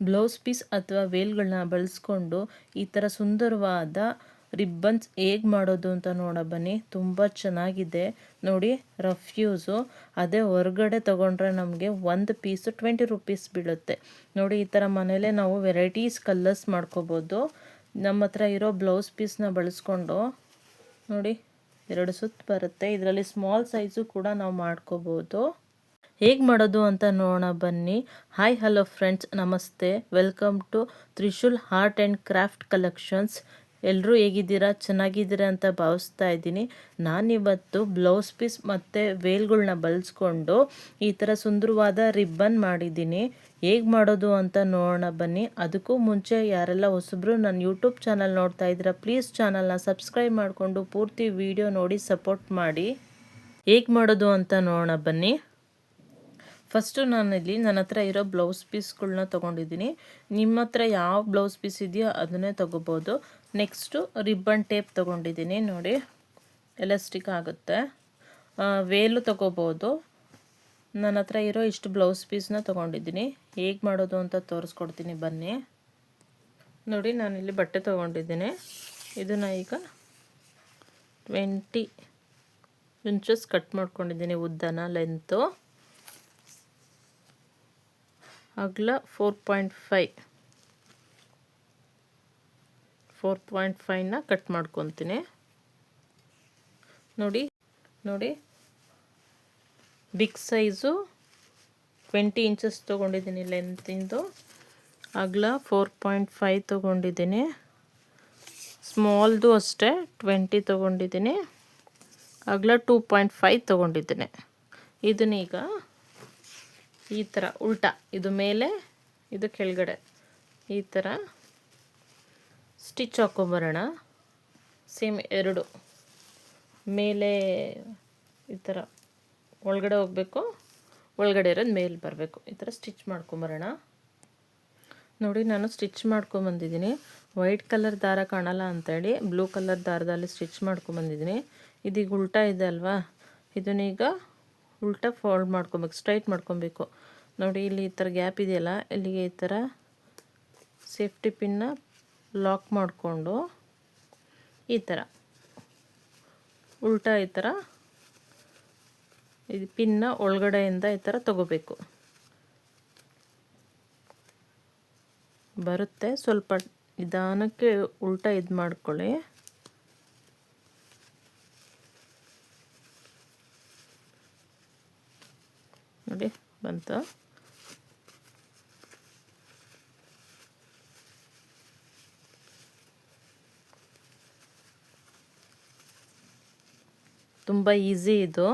Blouse piece ಅಥವಾ ವೇಲ್ಗಳನ್ನ ಬಳಸ್ಕೊಂಡು ಈ ಥರ ಸುಂದರವಾದ ರಿಬ್ಬನ್ಸ್ ಹೇಗೆ ಮಾಡೋದು ಅಂತ ನೋಡ ಬನ್ನಿ. ತುಂಬ ಚೆನ್ನಾಗಿದೆ. ನೋಡಿ, ರಫ್ ಯೂಸು. ಅದೇ ಹೊರಗಡೆ ತೊಗೊಂಡ್ರೆ ನಮಗೆ ಒಂದು ಪೀಸು ಟ್ವೆಂಟಿ ರುಪೀಸ್ ಬೀಳುತ್ತೆ. ನೋಡಿ, ಈ ಥರ ಮನೇಲೇ ನಾವು ವೆರೈಟೀಸ್ ಕಲರ್ಸ್ ಮಾಡ್ಕೋಬೋದು. ನಮ್ಮ ಹತ್ರ ಇರೋ ಬ್ಲೌಸ್ ಪೀಸ್ನ ಬಳಸ್ಕೊಂಡು, ನೋಡಿ, ಎರಡು ಸುತ್ತ ಬರುತ್ತೆ. ಇದರಲ್ಲಿ ಸ್ಮಾಲ್ ಸೈಜು ಕೂಡ ನಾವು ಮಾಡ್ಕೋಬೋದು. ಹೇಗೆ ಮಾಡೋದು ಅಂತ ನೋಡೋಣ ಬನ್ನಿ. ಹಾಯ್ ಹಲೋ ಫ್ರೆಂಡ್ಸ್ ನಮಸ್ತೆ. Welcome to Trishul art and craft collections ಎಲ್ಲರೂ ಹೇಗಿದ್ದೀರಾ? ಚೆನ್ನಾಗಿದ್ದೀರಾ ಅಂತ ಭಾವಿಸ್ತಾ ಇದ್ದೀನಿ. ನಾನಿವತ್ತು ಬ್ಲೌಸ್ ಪೀಸ್ ಮತ್ತು ವೇಲ್ಗಳನ್ನ ಬಳಸ್ಕೊಂಡು ಈ ಥರ ಸುಂದರವಾದ ರಿಬ್ಬನ್ ಮಾಡಿದ್ದೀನಿ. ಹೇಗೆ ಮಾಡೋದು ಅಂತ ನೋಡೋಣ ಬನ್ನಿ. ಅದಕ್ಕೂ ಮುಂಚೆ ಯಾರೆಲ್ಲ ಹೊಸಬ್ರು ನನ್ನ ಯೂಟ್ಯೂಬ್ ಚಾನಲ್ ನೋಡ್ತಾ ಇದ್ದೀರಾ ಪ್ಲೀಸ್ ಚಾನಲ್ನ ಸಬ್ಸ್ಕ್ರೈಬ್ ಮಾಡಿಕೊಂಡು ಪೂರ್ತಿ ವಿಡಿಯೋ ನೋಡಿ ಸಪೋರ್ಟ್ ಮಾಡಿ. ಹೇಗೆ ಮಾಡೋದು ಅಂತ ನೋಡೋಣ ಬನ್ನಿ. ಫಸ್ಟು ನಾನಿಲ್ಲಿ ನನ್ನ ಹತ್ರ ಇರೋ ಬ್ಲೌಸ್ ಪೀಸ್ಗಳನ್ನ ತೊಗೊಂಡಿದ್ದೀನಿ. ನಿಮ್ಮ ಹತ್ರ ಯಾವ ಬ್ಲೌಸ್ ಪೀಸ್ ಇದೆಯೋ ಅದನ್ನೇ ತೊಗೋಬೋದು. ನೆಕ್ಸ್ಟು ರಿಬ್ಬನ್ ಟೇಪ್ ತೊಗೊಂಡಿದ್ದೀನಿ, ನೋಡಿ. ಎಲಾಸ್ಟಿಕ್ ಆಗುತ್ತೆ. ವೇಲು ತೊಗೋಬೋದು. ನನ್ನ ಹತ್ರ ಇರೋ ಇಷ್ಟು ಬ್ಲೌಸ್ ಪೀಸ್ನ ತೊಗೊಂಡಿದ್ದೀನಿ. ಹೇಗೆ ಮಾಡೋದು ಅಂತ ತೋರಿಸ್ಕೊಡ್ತೀನಿ, ಬನ್ನಿ. ನೋಡಿ, ನಾನಿಲ್ಲಿ ಬಟ್ಟೆ ತೊಗೊಂಡಿದ್ದೀನಿ. ಇದನ್ನು ಈಗ ಟ್ವೆಂಟಿ ಇಂಚಸ್ ಕಟ್ ಮಾಡ್ಕೊಂಡಿದ್ದೀನಿ ಉದ್ದನ ಲೆಂತು ಅಗಲ four point five four point ಫೈವ್ನ cut ಮಾಡ್ಕೊತೀನಿ. ನೋಡಿ ನೋಡಿ. ಬಿಗ್ ಸೈಜು ಟ್ವೆಂಟಿ ಇಂಚಸ್ ತೊಗೊಂಡಿದ್ದೀನಿ ಲೆಂತಿಂದು ಅಗಲ ಫೋರ್ ಪಾಯಿಂಟ್ ಫೈವ್ ತೊಗೊಂಡಿದ್ದೀನಿ. ಸ್ಮಾಲ್ದು ಅಷ್ಟೇ ಟ್ವೆಂಟಿ ತೊಗೊಂಡಿದ್ದೀನಿ. ಅಗಲ ಟೂ ಪಾಯಿಂಟ್ ಫೈವ್ ತೊಗೊಂಡಿದ್ದೀನಿ. ಇದನ್ನೀಗ ಈ ಥರ ಉಲ್ಟಾ, ಇದು ಮೇಲೆ, ಇದು ಕೆಳಗಡೆ. ಈ ಥರ ಸ್ಟಿಚ್ ಹಾಕೊಂಬರೋಣ. ಸೇಮ್ ಎರಡು. ಮೇಲೆ ಈ ಥರ ಒಳಗಡೆ ಹೋಗಬೇಕು, ಒಳಗಡೆ ಇರೋದು ಮೇಲೆ ಬರಬೇಕು. ಈ ಥರ ಸ್ಟಿಚ್ ಮಾಡ್ಕೊಂಬರೋಣ. ನೋಡಿ, ನಾನು ಸ್ಟಿಚ್ ಮಾಡ್ಕೊಂಬಂದಿದ್ದೀನಿ. ವೈಟ್ ಕಲರ್ ದಾರ ಕಾಣಲ್ಲ ಅಂತೇಳಿ ಬ್ಲೂ ಕಲರ್ ದಾರದಲ್ಲಿ ಸ್ಟಿಚ್ ಮಾಡ್ಕೊಂಬಂದಿದ್ದೀನಿ. ಇದೀಗ ಉಲ್ಟಾ ಇದೆ ಅಲ್ವಾ? ಇದನ್ನೀಗ ಉಲ್ಟಾ ಫೋಲ್ಡ್ ಮಾಡ್ಕೊಬೇಕು ಸ್ಟ್ರೈಟ್ ಮಾಡ್ಕೊಬೇಕು. ನೋಡಿ, ಇಲ್ಲಿ ಈ ಥರ ಗ್ಯಾಪ್ ಇದೆಯಲ್ಲ, ಇಲ್ಲಿಗೆ ಈ ಥರ ಸೇಫ್ಟಿ ಪಿನ್ನ ಲಾಕ್ ಮಾಡಿಕೊಂಡು ಈ ಥರ. ಉಲ್ಟಾ ಈ ಥರ ಇದು ಪಿನ್ನ ಒಳಗಡೆಯಿಂದ ಈ ಥರ ತಗೋಬೇಕು. ಬರುತ್ತೆ. ಸ್ವಲ್ಪ ನಿಧಾನಕ್ಕೆ ಉಲ್ಟಾ ಇದು ಮಾಡ್ಕೊಳ್ಳಿ ನೋಡಿ, ಬಂತು. ತುಂಬ ಈಸಿ ಇದು.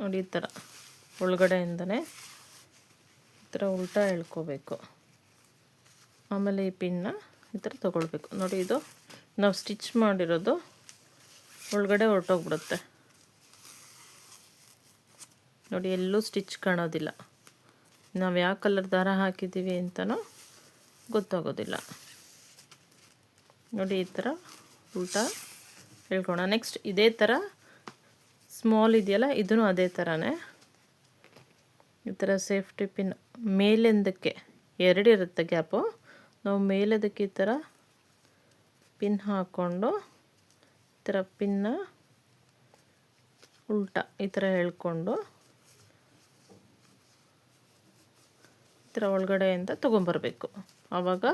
ನೋಡಿ, ಈ ಥರ ಒಳಗಡೆಯಿಂದನೇ ಈ ಥರ ಉಲ್ಟಾ ಎಳ್ಕೋಬೇಕು. ಆಮೇಲೆ ಈ ಪಿನ್ನ ಈ ಥರ ತೊಗೊಳ್ಬೇಕು. ನೋಡಿ, ಇದು ನಾವು ಸ್ಟಿಚ್ ಮಾಡಿರೋದು ಒಳಗಡೆ ಹೊರಟೋಗ್ಬಿಡುತ್ತೆ. ನೋಡಿ, ಎಲ್ಲೂ ಸ್ಟಿಚ್ ಕಾಣೋದಿಲ್ಲ. ನಾವು ಯಾವ ಕಲರ್ ದಾರ ಹಾಕಿದ್ದೀವಿ ಅಂತಲೂ ಗೊತ್ತಾಗೋದಿಲ್ಲ. ನೋಡಿ, ಈ ಥರ ಉಲ್ಟಾ ಹೇಳ್ಕೊಣ ನೆಕ್ಸ್ಟ್ ಇದೇ ಥರ ಸ್ಮಾಲ್ ಇದೆಯಲ್ಲ ಇದೂ ಅದೇ ಥರನೇ ಈ ಥರ ಸೇಫ್ಟಿ ಪಿನ್ ಮೇಲೆಂದಕ್ಕೆ ಎರಡು ಇರುತ್ತೆ ಗ್ಯಾಪು. ನಾವು ಮೇಲೆದಕ್ಕೆ ಈ ಥರ ಪಿನ್ ಹಾಕ್ಕೊಂಡು ಈ ಥರ ಪಿನ್ನ ಉಲ್ಟಾ ಈ ಥರ ಹೇಳ್ಕೊಂಡು ಥರ ಒಳಗಡೆಯಿಂದ ತೊಗೊಂಬರ್ಬೇಕು. ಆವಾಗ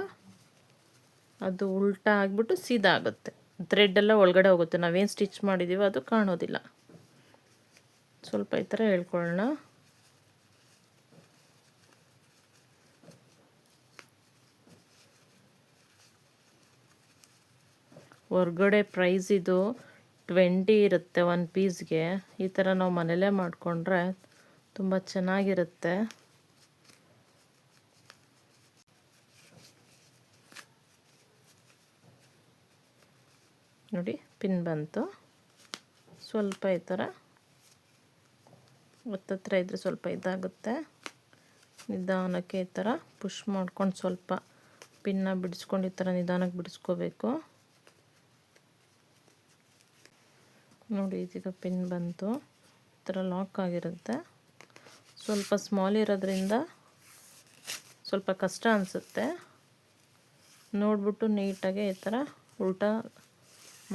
ಅದು ಉಲ್ಟಾ ಆಗಿಬಿಟ್ಟು ಸೀದಾ ಆಗುತ್ತೆ ಥ್ರೆಡ್ಡೆಲ್ಲ ಒಳಗಡೆ ಹೋಗುತ್ತೆ. ನಾವೇನು ಸ್ಟಿಚ್ ಮಾಡಿದ್ದೀವೋ ಅದು ಕಾಣೋದಿಲ್ಲ. ಸ್ವಲ್ಪ ಈ ಥರ ಹೇಳ್ಕೊಳ್ಳೋಣ. ಹೊರ್ಗಡೆ ಪ್ರೈಸ್ ಇದು ಟ್ವೆಂಟಿ ಇರುತ್ತೆ ಒನ್ ಪೀಸ್ಗೆ ಈ ಥರ ನಾವು ಮನೇಲೇ ಮಾಡಿಕೊಂಡ್ರೆ ತುಂಬ ಚೆನ್ನಾಗಿರುತ್ತೆ. ನೋಡಿ ಪಿನ್ ಬಂತು. ಸ್ವಲ್ಪ ಈ ಥರ. ಒತ್ತತ್ರ ಇದ್ದರೆ ಸ್ವಲ್ಪ ಇದಾಗುತ್ತೆ. ನಿಧಾನಕ್ಕೆ ಈ ಥರ ಪುಷ್ ಮಾಡ್ಕೊಂಡು ಸ್ವಲ್ಪ ಪಿನ್ನ ಬಿಡಿಸ್ಕೊಂಡು ಈ ಥರ ನಿಧಾನಕ್ಕೆ ಬಿಡಿಸ್ಕೋಬೇಕು. ನೋಡಿ ಇದೀಗ ಪಿನ್ ಬಂತು. ಈ ಥರ ಲಾಕ್ ಆಗಿರುತ್ತೆ. ಸ್ವಲ್ಪ ಸ್ಮಾಲ್ ಇರೋದ್ರಿಂದ ಸ್ವಲ್ಪ ಕಷ್ಟ ಅನಿಸುತ್ತೆ. ನೋಡ್ಬಿಟ್ಟು ನೀಟಾಗೆ ಈ ಥರ ಉಲ್ಟಾ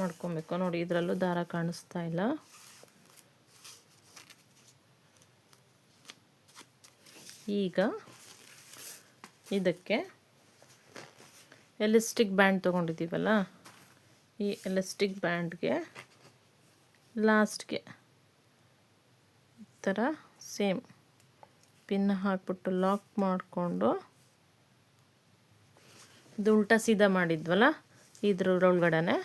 ಮಾಡ್ಕೊಬೇಕು. ನೋಡಿ, ಇದರಲ್ಲೂ ದಾರ ಕಾಣಿಸ್ತಾ ಇಲ್ಲ. ಈಗ ಇದಕ್ಕೆ ಎಲಿಸ್ಟಿಕ್ ಬ್ಯಾಂಡ್ ತೊಗೊಂಡಿದ್ದೀವಲ್ಲ, ಈ ಎಲಿಸ್ಟಿಕ್ ಬ್ಯಾಂಡ್ಗೆ ಲಾಸ್ಟ್ಗೆ ಈ ಥರ ಸೇಮ್ ಪಿನ್ ಹಾಕ್ಬಿಟ್ಟು ಲಾಕ್ ಮಾಡಿಕೊಂಡು ಇದು ಉಲ್ಟಾ ಸೀದಾ ಮಾಡಿದ್ವಲ್ಲ ಇದ್ರ ಒಳಗಡೆ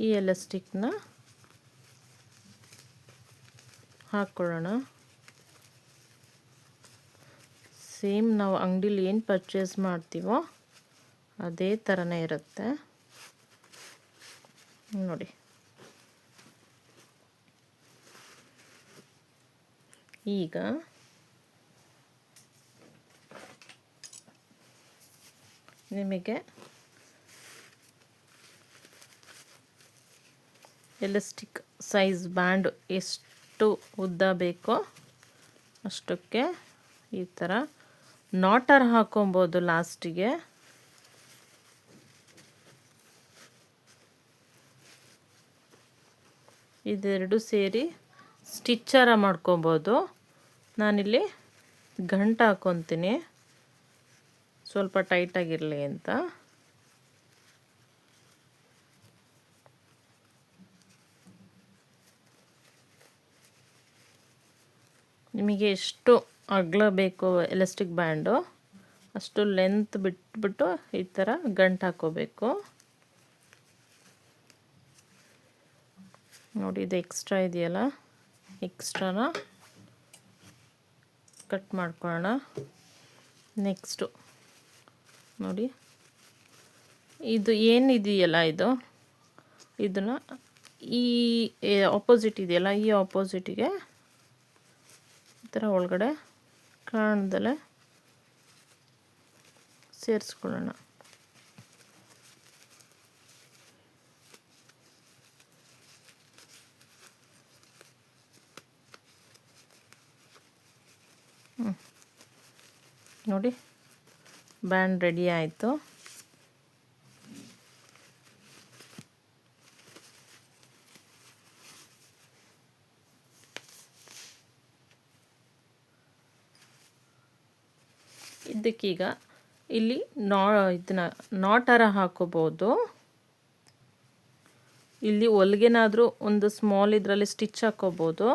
ಈ ಎಲಾಸ್ಟಿಕ್ನ ಹಾಕ್ಕೊಳ್ಳೋಣ ಸೇಮ್ ನಾವು ಅಂಗಡೀಲಿ ಏನು ಪರ್ಚೇಸ್ ಮಾಡ್ತೀವೋ ಅದೇ ಥರನೇ ಇರುತ್ತೆ. ನೋಡಿ. ಈಗ ನಿಮಗೆ ಎಲಾಸ್ಟಿಕ್ ಸೈಜ್ ಬ್ಯಾಂಡ್ ಎಷ್ಟು ಉದ್ದ ಬೇಕೋ ಅಷ್ಟಕ್ಕೆ ಈ ಥರ ನಾಟರ್ ಹಾಕೊಬೋದು ಲಾಸ್ಟಿಗೆ. ಇದೆರಡು ಸೇರಿ ಸ್ಟಿಚ್ಚರ ಮಾಡ್ಕೊಬೋದು. ನಾನಿಲ್ಲಿ ಗಂಟು ಹಾಕ್ಕೊತೀನಿ ಸ್ವಲ್ಪ ಟೈಟಾಗಿರಲಿ ಅಂತ. ನಿಮಗೆ ಎಷ್ಟು ಅಗಲ ಬೇಕು ಎಲಾಸ್ಟಿಕ್ ಬ್ಯಾಂಡು ಅಷ್ಟು ಲೆಂತ್ ಬಿಟ್ಬಿಟ್ಟು ಈ ಥರ ಗಂಟು ಹಾಕೋಬೇಕು. ನೋಡಿ, ಇದು ಎಕ್ಸ್ಟ್ರಾ ಇದೆಯಲ್ಲ? ಎಕ್ಸ್ಟ್ರಾನ ಕಟ್ ಮಾಡ್ಕೊಳ್ಳೋಣ. ನೆಕ್ಸ್ಟು ನೋಡಿ. ಇದು ಏನಿದೆಯಲ್ಲ ಇದು? ಇದನ್ನು ಈ ಆಪೋಸಿಟ್ ಇದೆಯಲ್ಲ, ಈ ಆಪೋಸಿಟಿಗೆ ಥರ ಒಳಗಡೆ ಕಾಣ್ದಲೆ ಸೇರಿಸ್ಕೊಳ್ಳೋಣ. ನೋಡಿ ಬ್ಯಾಂಡ್ ರೆಡಿ ಆಯಿತು. ಇದಕ್ಕೀಗ ಇಲ್ಲಿ ನಾ, ಇದನ್ನ ನಾಟರ ಹಾಕೋಬೋದು. ಇಲ್ಲಿ ಹೊಲ್ಗೆನಾದರೂ ಒಂದು ಸ್ಮಾಲ್ ಇದರಲ್ಲಿ ಸ್ಟಿಚ್ ಹಾಕೋಬೋದು.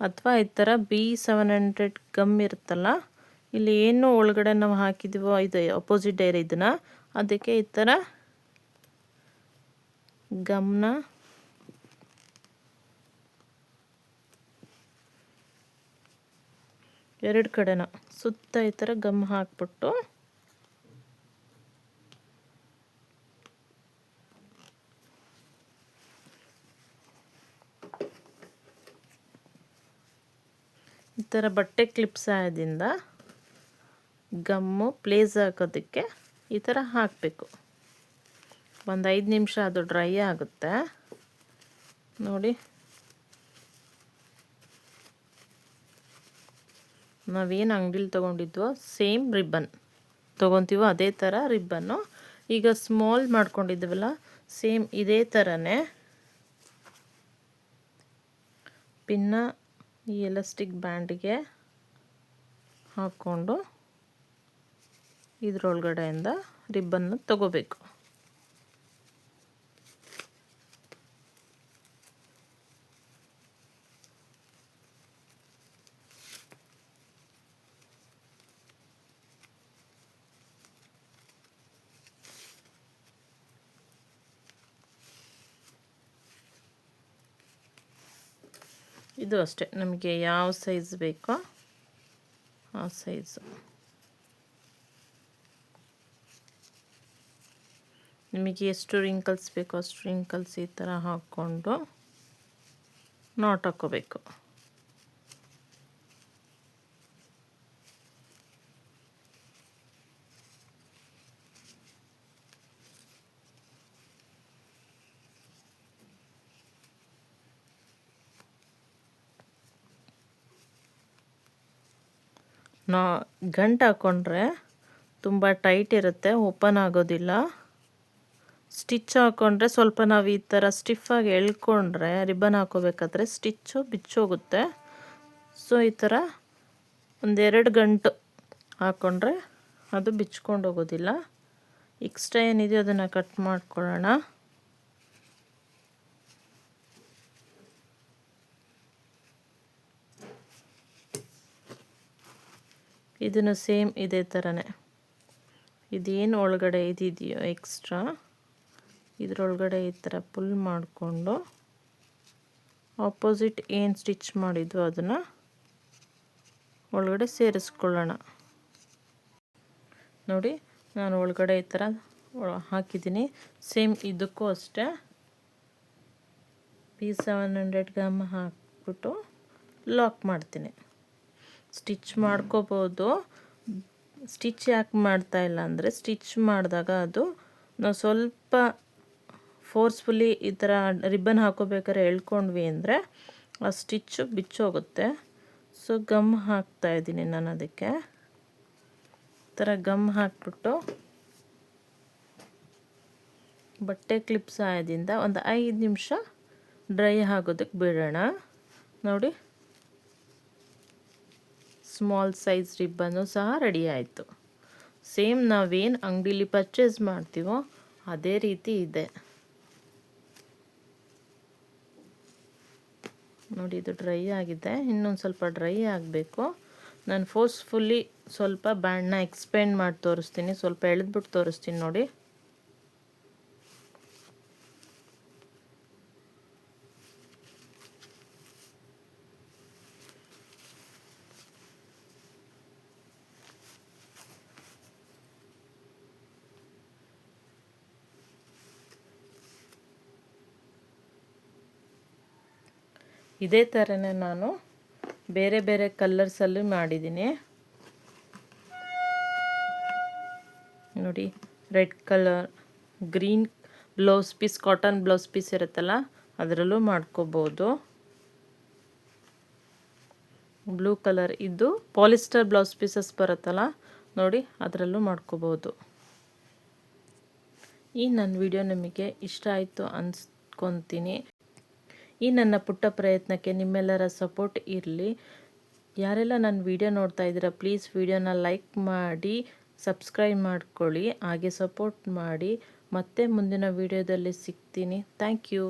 ಅಥವಾ ಈ ಥರ ಬಿ ಸೆವೆನ್ ಹಂಡ್ರೆಡ್ ಗಮ್ ಇರುತ್ತಲ್ಲ, ಇಲ್ಲಿ ಏನು ಒಳಗಡೆ ನಾವು ಹಾಕಿದ್ದೀವೋ ಇದು ಅಪೋಸಿಟ್ ಡೈರಿ ಇದನ್ನು, ಅದಕ್ಕೆ ಈ ಥರ ಗಮ್ನ ಎರಡು ಕಡೆನ. ಸುತ್ತ ಈ ಥರ ಗಮ್ ಹಾಕ್ಬಿಟ್ಟು. ಈ ಥರ ಬಟ್ಟೆ ಕ್ಲಿಪ್ಸ್ ಸಹಾಯದಿಂದ ಗಮ್ಮು ಪ್ಲೇಸ್ ಹಾಕೋದಕ್ಕೆ ಈ ಥರ ಹಾಕಬೇಕು. ಒಂದು ಐದು ನಿಮಿಷ ಅದು ಡ್ರೈ ಆಗುತ್ತೆ. ನೋಡಿ. ನಾವೇನು ಅಂಗಡಿಲಿ ತೊಗೊಂಡಿದ್ವೋ ಸೇಮ್ ರಿಬ್ಬನ್. ತೊಗೊತೀವೋ ಅದೇ ಥರ ರಿಬ್ಬನ್ನು. ಈಗ ಸ್ಮಾಲ್ ಮಾಡ್ಕೊಂಡಿದ್ವಲ್ಲ ಸೇಮ್ ಇದೇ ಥರನೇ ಪಿನ್ನ ಈ ಎಲಾಸ್ಟಿಕ್ ಬ್ಯಾಂಡ್ಗೆ ಹಾಕ್ಕೊಂಡು ಇದರೊಳಗಡೆಯಿಂದ ರಿಬ್ಬನ್ನು ತಗೋಬೇಕು. ಇದು ಅಷ್ಟೇ. ನಮಗೆ ಯಾವ ಸೈಜ್ ಬೇಕೋ ಆ ಸೈಜು ನಿಮಗೆ ಎಷ್ಟು ರಿಂಕಲ್ಸ್ ಬೇಕೋ ಅಷ್ಟು ರಿಂಕಲ್ಸ್ ಈ ಥರ ಹಾಕ್ಕೊಂಡು ನಾಟ್ ಹಾಕ್ಕೋಬೇಕು. ನಾ ಗಂಟು ಹಾಕ್ಕೊಂಡ್ರೆ ತುಂಬ ಟೈಟ್ ಇರುತ್ತೆ ಓಪನ್ ಆಗೋದಿಲ್ಲ. ಸ್ಟಿಚ್ ಹಾಕ್ಕೊಂಡ್ರೆ ಸ್ವಲ್ಪ ನಾವು ಈ ಥರ ಸ್ಟಿಫಾಗಿ ಎಳ್ಕೊಂಡ್ರೆ ರಿಬ್ಬನ್ ಹಾಕೋಬೇಕಾದ್ರೆ ಸ್ಟಿಚ್ಚು ಬಿಚ್ಚೋಗುತ್ತೆ. ಸೊ ಈ ಥರ ಒಂದೆರಡು ಗಂಟು ಹಾಕ್ಕೊಂಡ್ರೆ ಅದು ಬಿಚ್ಕೊಂಡು ಹೋಗೋದಿಲ್ಲ. ಎಕ್ಸ್ಟ್ರಾ ಏನಿದೆಯೋ ಅದನ್ನು ಕಟ್ ಮಾಡ್ಕೊಳ್ಳೋಣ. ಇದನ್ನು ಸೇಮ್ ಇದೇ ಥರನೇ ಇದೇನು ಒಳಗಡೆ ಇದಿದೆಯೋ ಎಕ್ಸ್ಟ್ರಾ ಇದರೊಳಗಡೆ ಈ ಥರ ಪುಲ್ ಮಾಡಿಕೊಂಡು ಆಪೋಸಿಟ್ ಏನು ಸ್ಟಿಚ್ ಮಾಡಿದ್ವು ಅದನ್ನು ಒಳಗಡೆ ಸೇರಿಸ್ಕೊಳ್ಳೋಣ. ನೋಡಿ, ನಾನು ಒಳಗಡೆ ಈ ಥರ ಹಾಕಿದ್ದೀನಿ. ಸೇಮ್ ಇದಕ್ಕೂ ಅಷ್ಟೇ. ಪಿ ಸೆವೆನ್ ಹಂಡ್ರೆಡ್ ಗ್ರಾಮ್ ಹಾಕ್ಬಿಟ್ಟು ಲಾಕ್ ಮಾಡ್ತೀನಿ. ಸ್ಟಿಚ್ ಮಾಡ್ಕೋಬೋದು. ಸ್ಟಿಚ್ ಯಾಕೆ ಮಾಡ್ತಾ ಇಲ್ಲ ಅಂದರೆ ಸ್ಟಿಚ್ ಮಾಡಿದಾಗ ಅದು ನಾವು ಸ್ವಲ್ಪ ಫೋರ್ಸ್ಫುಲ್ಲಿ ಈ ಥರ ರಿಬ್ಬನ್ ಹಾಕೋಬೇಕಾದ್ರೆ ಎಳ್ಕೊಂಡ್ವಿ ಅಂದರೆ ಆ ಸ್ಟಿಚ್ಚು ಬಿಚ್ಚೋಗುತ್ತೆ. ಸೊ ಗಮ್ ಹಾಕ್ತಾ ಇದ್ದೀನಿ ನಾನು ಅದಕ್ಕೆ. ಈ ಥರ ಗಮ್ ಹಾಕ್ಬಿಟ್ಟು ಬಟ್ಟೆ ಕ್ಲಿಪ್ ಸಹಾಯದಿಂದ ಒಂದು ಐದು ನಿಮಿಷ ಡ್ರೈ ಆಗೋದಕ್ಕೆ ಬಿಡೋಣ. ನೋಡಿ. ಸ್ಮಾಲ್ ಸೈಜ್ ರಿಬ್ಬನ್ನು ಸಹ ರೆಡಿ ಆಯಿತು. ಸೇಮ್ ನಾವೇನು ಅಂಗಡೀಲಿ ಪರ್ಚೇಸ್ ಮಾಡ್ತೀವೋ ಅದೇ ರೀತಿ ಇದೆ. ನೋಡಿ ಇದು ಡ್ರೈ ಆಗಿದೆ, ಇನ್ನೊಂದು ಸ್ವಲ್ಪ ಡ್ರೈ ಆಗಬೇಕು. ನಾನು ಫೋರ್ಸ್ಫುಲ್ಲಿ ಸ್ವಲ್ಪ ಬ್ಯಾಂಡ್ನ ಎಕ್ಸ್ಪೆಂಡ್ ಮಾಡಿ ತೋರಿಸ್ತೀನಿ, ಸ್ವಲ್ಪ ಎಳೆದ್ಬಿಟ್ಟು ತೋರಿಸ್ತೀನಿ ನೋಡಿ. ಇದೇ ಥರನೇ ನಾನು ಬೇರೆ ಬೇರೆ ಕಲ್ಲರ್ಸಲ್ಲೂ ಮಾಡಿದ್ದೀನಿ. ನೋಡಿ, red colour, green blouse piece, cotton blouse piece ಇರುತ್ತಲ್ಲ, ಅದರಲ್ಲೂ ಮಾಡ್ಕೋಬೋದು. ಬ್ಲೂ ಕಲರ್ ಇದು ಪಾಲಿಸ್ಟರ್ ಬ್ಲೌಸ್ ಪೀಸಸ್ ಬರುತ್ತಲ್ಲ, ನೋಡಿ, ಅದರಲ್ಲೂ ಮಾಡ್ಕೋಬೋದು. ಈ ನನ್ನ ವಿಡಿಯೋ ನಿಮಗೆ ಇಷ್ಟ ಆಯಿತು ಅನ್ಸ್ಕೊತೀನಿ. ಈ ನನ್ನ ಪುಟ್ಟ ಪ್ರಯತ್ನಕ್ಕೆ ನಿಮ್ಮೆಲ್ಲರ ಸಪೋರ್ಟ್ ಇರಲಿ. ಯಾರೆಲ್ಲ ನನ್ನ ವಿಡಿಯೋ ನೋಡ್ತಾ ಇದ್ದೀರಾ, ಪ್ಲೀಸ್ ವಿಡಿಯೋನ ಲೈಕ್ ಮಾಡಿ, ಸಬ್ಸ್ಕ್ರೈಬ್ ಮಾಡ್ಕೊಳ್ಳಿ, ಹಾಗೆ ಸಪೋರ್ಟ್ ಮಾಡಿ. ಮತ್ತೆ ಮುಂದಿನ ವಿಡಿಯೋದಲ್ಲಿ ಸಿಗ್ತೀನಿ. Thank you.